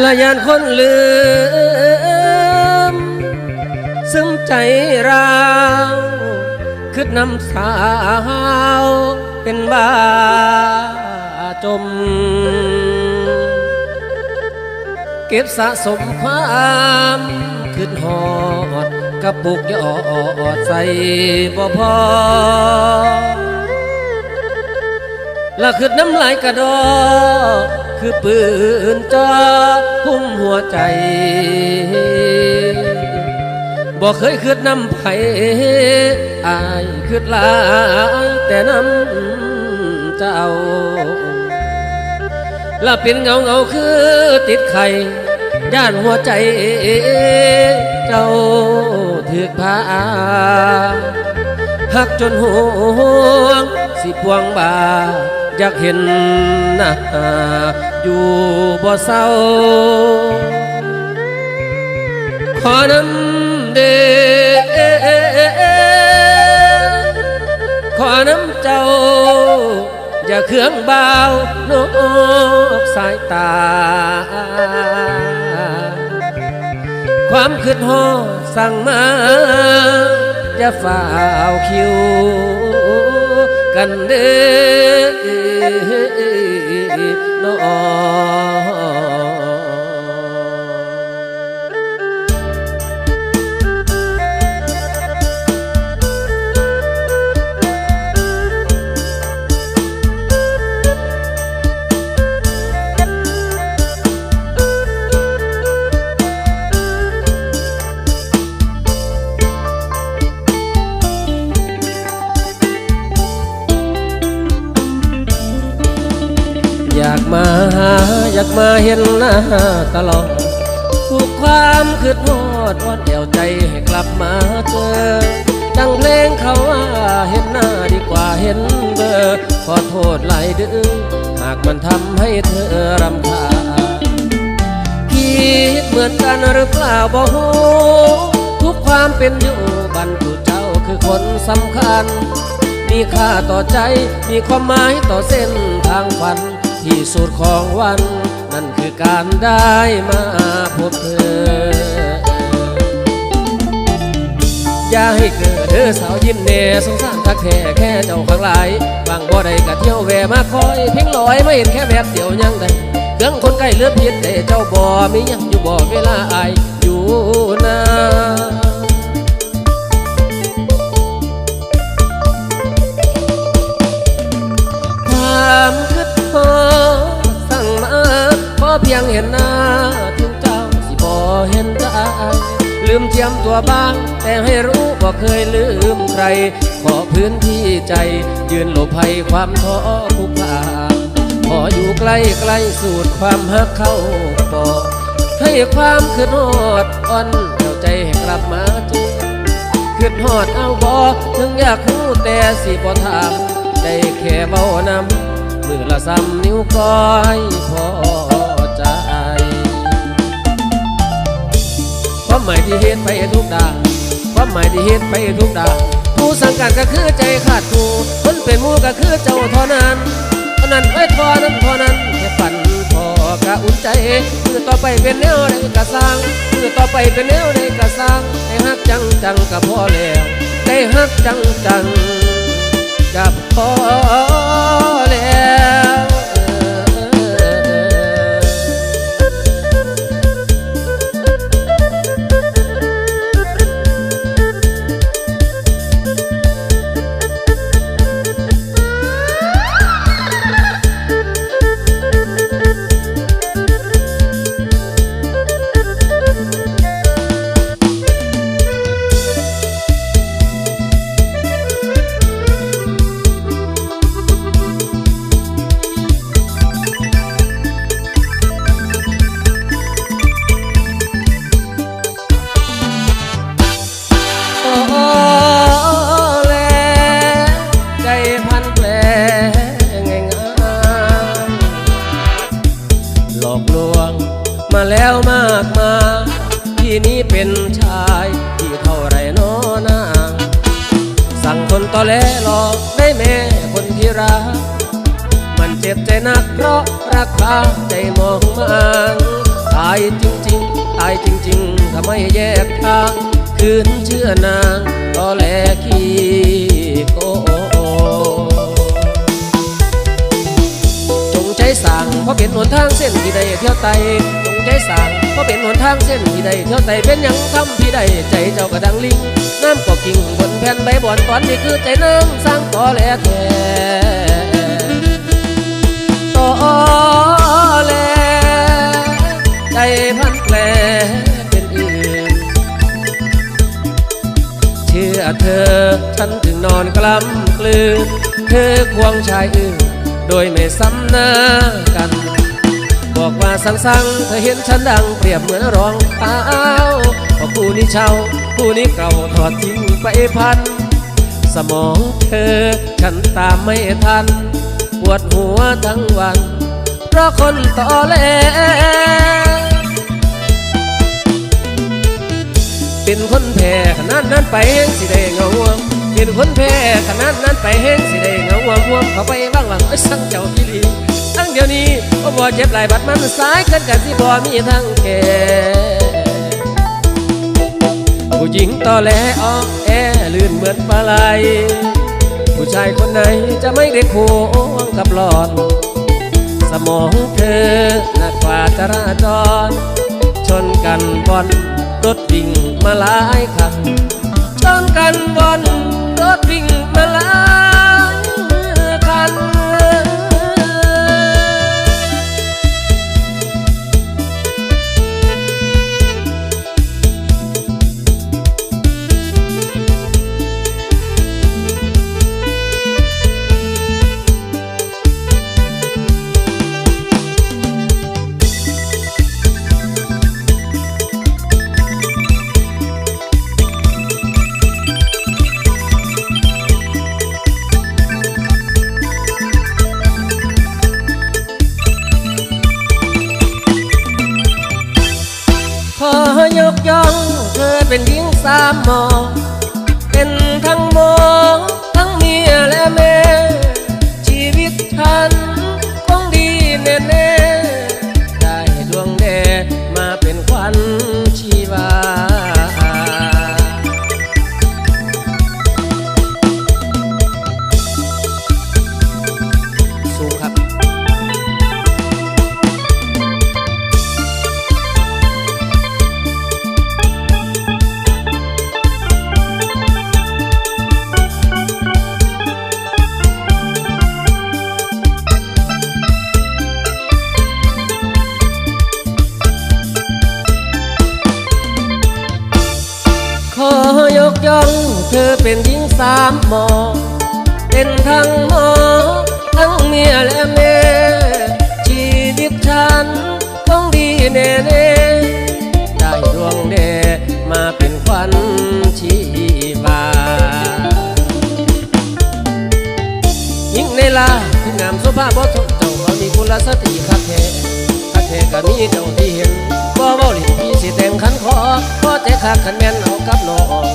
ละยานคนลืม ซึมใจราวคืดน้ำสาวเป็นบ้าจม เก็บสะสมความคืดหอดกระปุกยอดใส่บ่พอละคือน้ำลายกระดอ คือปืนจ่อหุ้มหัวใจบ่เคยคืดน้ำไผอายคืดลายแต่น้ำเจ้าละเป็นเงาเงาคือติดไข่ย่านหัวใจเจ้าถือพาหักจนห่วงสิพวงบาอยากเห็นหน้า อยู่บ่เศร้า ขอน้ำเดขอน้ำเจ้า อย่าเครื่องเบานกสายตา ความคืดหอสั่งมาอย่าฝ่าวคิวกันเด้อ นากมาหาอยากมาเห็นหน้าตลอดทุกความคืดฮอดวอนเดี่ยวใจให้กลับมาเจอ ดังเพลงเขาว่าเห็นหน้าดีกว่าเห็นเบอร์ ขอโทษหลายเดือหากมันทำให้เธอรำคาญคิดเหมือนกันหรือเปล่าบอกฮู้ทุกความเป็นอยู่บรรจุเจ้าคือคนสำคัญ มีค่าต่อใจมีความหมายต่อเส้นทางฝัน ที่สุดของวัน นั่นคือการได้มาพบเธอ อย่าให้เกิดเด้อสาวยิ้มเน่สงสารทักแท้แค่เจ้าข้างหลายบางบ่ได้กะเที่ยวแวมาคอย เพียงลอยไม่เห็นแค่แบบเดียวยังได้เครื่องคนใกล้เลือดพิษแต่เจ้าบ่มียังอยู่บ่เวลาอายอยู่นา ยงเห็นหน้าถึงเจ้าสิบ่เห็นใจลืมเจียมตัวบ้าง แต่ให้รู้ว่าเคยลืมใคร ขอพื้นที่ใจ ยืนหลบภัยความท้อผู้พานขออยู่ใกล้ใกล้สูตรความฮักเข้าปอให้ความคืนหอดอ่อนเอาใจให้กลับมาเจอขึ้นหอดเอาบอถึงอยากรู้แต่สิบ่ถามได้แค่เบานำมือละซ้ำนิ้วก้อยพอ ความหมายที่เฮ็ดไปทุกดาความหมายที่เฮ็ดไปทุกดาผู้สังกัดก็คือใจขาดกูคนเป็นมูก็คือเจ้าเท่านั้นเท่านั้นไอ้ยท่านั้นท่านั้นแค่ฝันพอกะอุ่นใจมือต่อไปเป็นแนวใดกะสร้างมือต่อไปเป็นแนวใดกะสร้างให้ฮักจังจังก็พอแล้วได้ฮักจังจังก็พอแล้ว ง่ายๆหลอกลวงมาแล้วมากมายที่นี้เป็นชายที่เท่าไรน้อนางสั่งคนตอแหลหลอกได้แม่คนที่รัก มันเจ็บใจนักเพราะราคาใจมองมันตายจริงๆ ตายจริงๆถ้าไมแยกทาง คืนเชื่อนางก็แลขี้ สั่งเพราะเป็นหนทางเส้นที่ใดเที่ยวไตจงใจสั่งเพราะเป็นหนทางเส้นที่ใดเที่ยวไตเป็นยังทำที่ใดใจเจ้ากระดังลิงน้ำก็กิ่งบนแผ่นใบบอนตอนนี้คือใจน้ำสร้างต่อแหลแท้ต่อแหลใจพันแปลเป็นอื่นเชื่อเธอฉันถึงนอนกล้ำกลืนเธอควงชายอื่น โดยไม่ซ้ำหน้ากัน บอกว่าสั่งสังๆเธอเห็นฉันดังเปรียบเหมือนรองเท้าพอคู่นี้เช่าคู่นี้เก่าถอดทิ้งไปพัน สมองเธอฉันตามไม่ทัน ปวดหัวทั้งวัน เพราะคนต่อแหลเป็นคนแพ้ขนาดนั้นไปเฮงสิได้เงา ห็นคนแพ้ขนาดนั้นไปเฮงสิได้เงาห่ววเข้าไปบ้างหลังไอ้สั่งเจ้าพี่ลีตั้งเดี๋ยวนี้ก็บ่เจ็บหลายบัดมันสายเกินกันสิบ่มีทางแก่ผู้หญิงต่อแหลออกแอลื่นเหมือนปลาไหลผู้ชายคนไหนจะไม่ได้ควงกับหลอน สมองเธอหนักกว่าจราจร ชนกันบอนรถวิ่งมาหลายคันชนกันบอน ถวิ่งมาหลายคัน ง ย่องเธอเป็นหญิงสามหมอ เป็นทั้งหมอ ทั้งเมียและแม่ ชีวิตฉันต้องดีแน่แน่ได้ดวงแด่มาเป็นขวัญชีวายิ่งในลาคืองามโซภาบ่ทนเจ้าบ่มีคุณสตรีคักแท้คักแท้ก็มีเจ้าที่เห็นบ่เว้าลิ้นพี่สิแต่งขันคอพอใจคักขันแม่นเอากับน้องสีใสผ่อ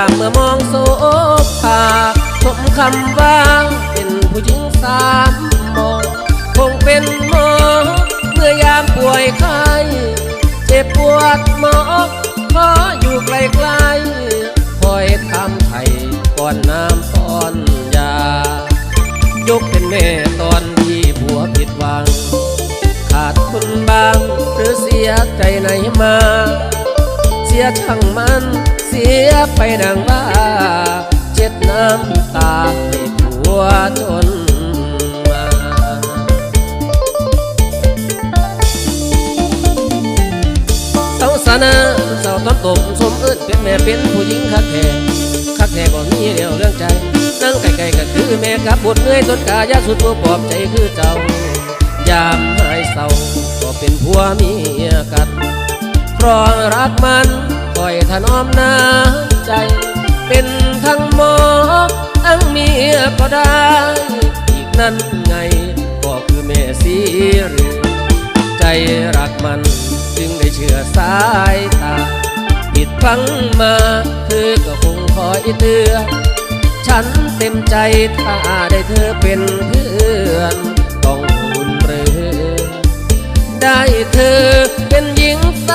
ามเมื่อมองโซภาสมคำว่าเป็นผู้หญิงสามมอง คงเป็นหมอเมื่อยามป่วยไข้เจ็บปวดหมอขออยู่ไกลๆคอยทำไทยก่อนน้ำป้อนยายกเป็นแม่ตอนที่ผัวผิดหวัง ขาดคุณบางหรือเสียใจไหนมา ยช่างมัน เสียไปดังว่า เจ็ดน้ำตาให้ผัวจนมาเสาสนาเสาต้นตมสมเอิญเป็นแม่เป็นผู้หญิงคักแท้คักแท้ก็มีเดียวเรื่องใจ นั่งไกลๆก็คือแม่กับบุตรเงยต้นกายาสุดตัวปลอบใจคือเจ้ายามหายเศร้าก็เป็นผัวเมียกัน เพราะรักมันคอยถนอมน้ำใจ เป็นทั้งหมอทั้งเมียก็ได้ อีกนั้นไงก็คือแม่สีเรือใจรักมันจึงได้เชื่อสายตาผิดฟังมาเธอก็คงคอยเตือนฉันเต็มใจถ้าได้เธอเป็นเพื่อนต้องบุญเรือได้เธอเป็นหญิง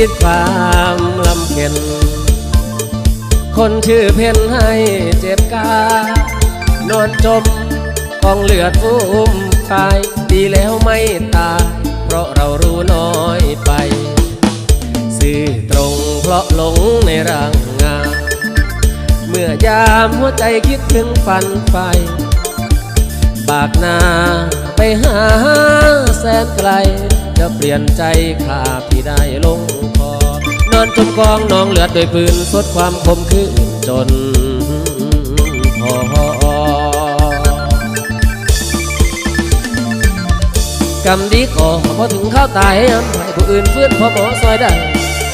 วิตความลำเค็น คนชื่อเพนให้เจ็บกานอนจมกองเลือดฟุ้มตายดีแล้วไม่ตายเพราะเรารู้น้อยไปซื่อตรงเพราะหลงในร่างงานเมื่อยามหัวใจคิดถึงฝันไฟบากหน้า ไปหาแสนไกล จะเปลี่ยนใจข้าพี่ได้ลงคอนอนจมกองนองเลือดโดวยปืนสดความคมคืนจนพอกำดีก่อพอถึงข้าวตายให้ผู้อื่นฟื้นพอหมอซอยได้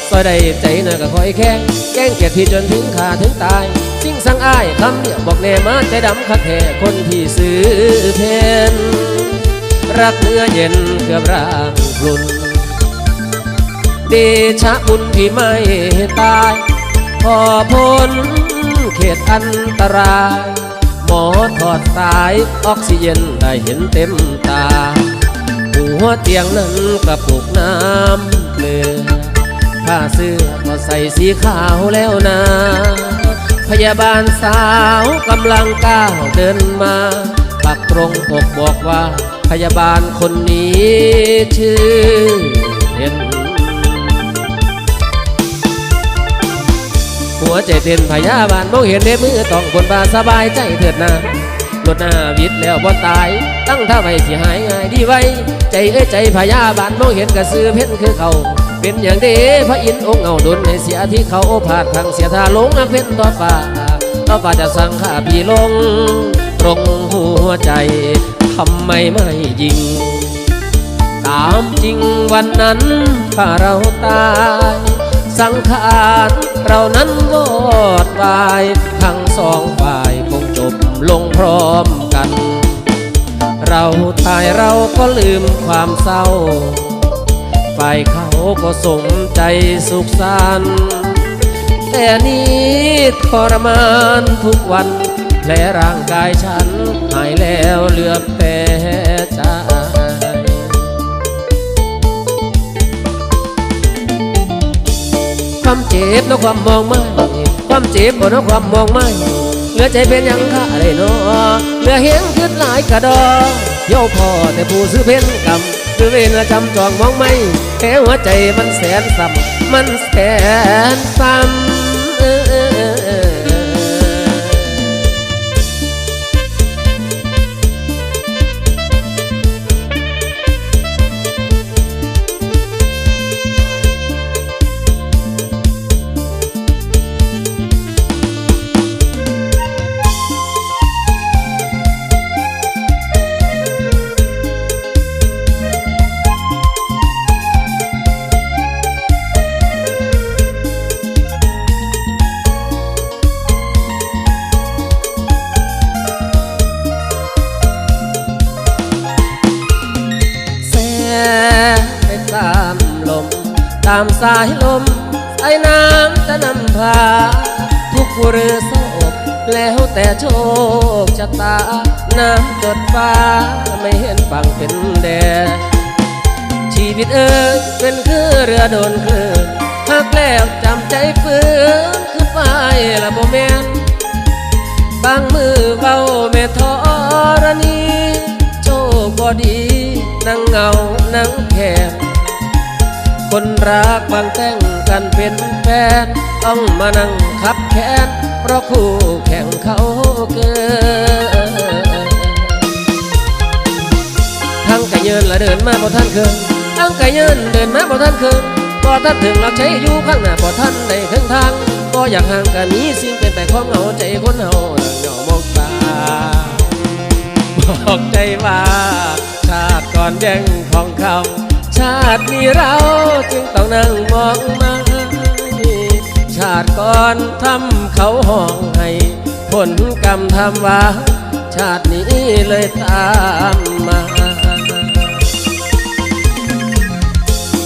ซอยได้ใจหน่อยก็คอยแข้งแกล้งเกลียดพี่จนถึงขาถึงตายสิ่งสั่งอ้ายคำเดียวบอกแน่มาใจดำคักแท้คนที่ซื้อเพน รักเนื้อเย็นเกือบร่างพลุนเดชะบุญที่ไม่ตาย พอพ้นเขตอันตราย หมอถอดสายออกซิเจนได้เห็นเต็มตา หัวเตียงนั้นกระปุกน้ำเกลือผ้าเสื้อก็ใส่สีขาวแล้วนะพยาบาลสาวกำลังก้าวเดินมา ปักตรงอกบอกว่า พยาบาลคนนี้ชื่อเห็นหัวใจเต้นพยาบาลมองเห็นในมือต้องคนบาสบายใจเถิดนะลดหน้าวิดแล้วบ่ตาย ตั้งท่าไว้ที่หายง่ายดีไว้ ใจเอ้ยใจพยาบาลมองเห็นกระซือเพ่นคือเขาเป็นอย่างเด้พระอินทร์องค์เอาดนให้เสียที่เขาผาดทางเสียทาลงเพ่นต่อฟ้าต่อฟ้าจะสั่งข้าพี่ลงตรงหัวใจ ทำไมไม่ยิง ตามจริงวันนั้นถ้าเราตาย สังขารเรานั้นวอดวาย ทั้งสองฝ่ายคงจบลงพร้อมกัน เราตายเราก็ลืมความเศร้า ฝ่ายเขาก็สมใจสุขสันต์แต่นี้ทรมานทุกวัน แผลร่างกายฉันหายแล้วเหลือแต่ใจความเจ็บและความมองไม่ความเจ็บบ่เนาะความมองไม่เหลือใจเป็นยังข้าเลยเนาะเหลือเห็นขึ้นหลายกระดอโยพอแต่ผู้ซื้อเพ่นกำคือเวรจำจองมองไม่แค่หัวใจมันแสนซ้ำมันแสนซ้ำามสายลมสายน้ำจะนำพา ทุกผู้เรือโศกแล้วแต่โชคชะตา น้ำจดฟ้า ไม่เห็นฝั่งเป็นแดนชีวิตเอ่ยเป็นคือเรือโดนคลื่นหักแล้วจำใจฝืนขึ้นไปละบ่แม่นบางมือเบาแม่ทอรณี โชคบ่ดีนั่งเงานั่งแคบ คนรักบางแต่งกันเป็นแฟน ต้องมานั่งขับแขน เพราะคู่แข่งเขาเกินทั้งไก่เยินและเดินมาบ่ท่านเคืนทั้งไก่เยินเดินมาบ่ท่านเคืนบ่ท่านถึงหลักใช้อยู่ข้างหน้าบ่ท่านได้ถึงทางก็อยากห่างกันนี้สิ่งเป็นแต่ของเหงาใจคนเหงางเหงามองตาบอกใจว่าชาติก่อนแย่งของเขา ชาตินี้เราจึงต้องนั่งมองมาชาติก่อนทำเขาห้องให้ ผลกรรมทำว่า ชาตินี้เลยตามมา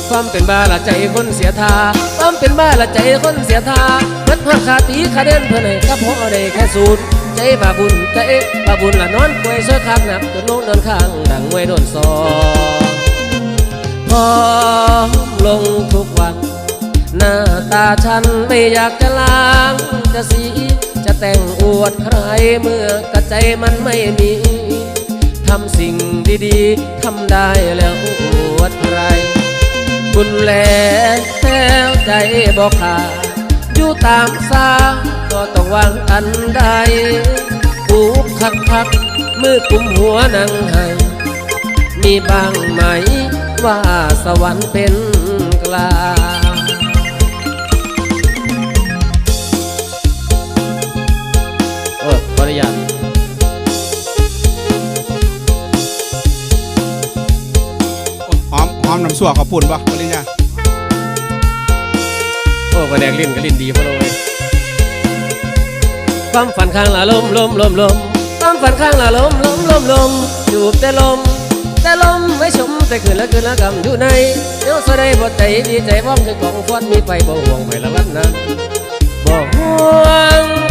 ความเป็นบ้าละใจคนเสียทาความเป็นบ้าละใจคนเสียทาเบิดหักขาตีขาเดินเพื่อนให้กับพ่อได้แค่ศูนย์ใจบาบุญใจบาบุญละนอนป่วยเสื้อคักหนักจนลงเดินข้างดังไว้โดนซอ พร้อมลงทุกวัน หน้าตาฉันไม่อยากจะล้างจะสี จะแต่งอวดใครเมื่อกระใจมันไม่มี ทำสิ่งดีๆ ทำได้แล้วอวดใคร บุญแลแล้วใจบอกขาดอยู่ตามสาก็ต้องวางอันใดปูคักคักมือกุมหัวนังให้มีบ้างไหม ว่าสวรรค์เป็นกลางเออขออนุญาตหอมหอมน้ำสัวเขาปุ่นปะปริญญาโอ้กระแดงลิ้นก็ลิ้นดีพอเลยความฝันข้างละลมลมลมลมความฝันข้างละลมลมลมลมจูบแต่ลมแต่ลม ไม่ชมแต่คืนละคืนละกำอยู่ในเดี๋ยวสดายบ่ใจดีใจว่องคือกองฟอนมีไปบ่ห่วงไปละวันนั้นบ่ห่วง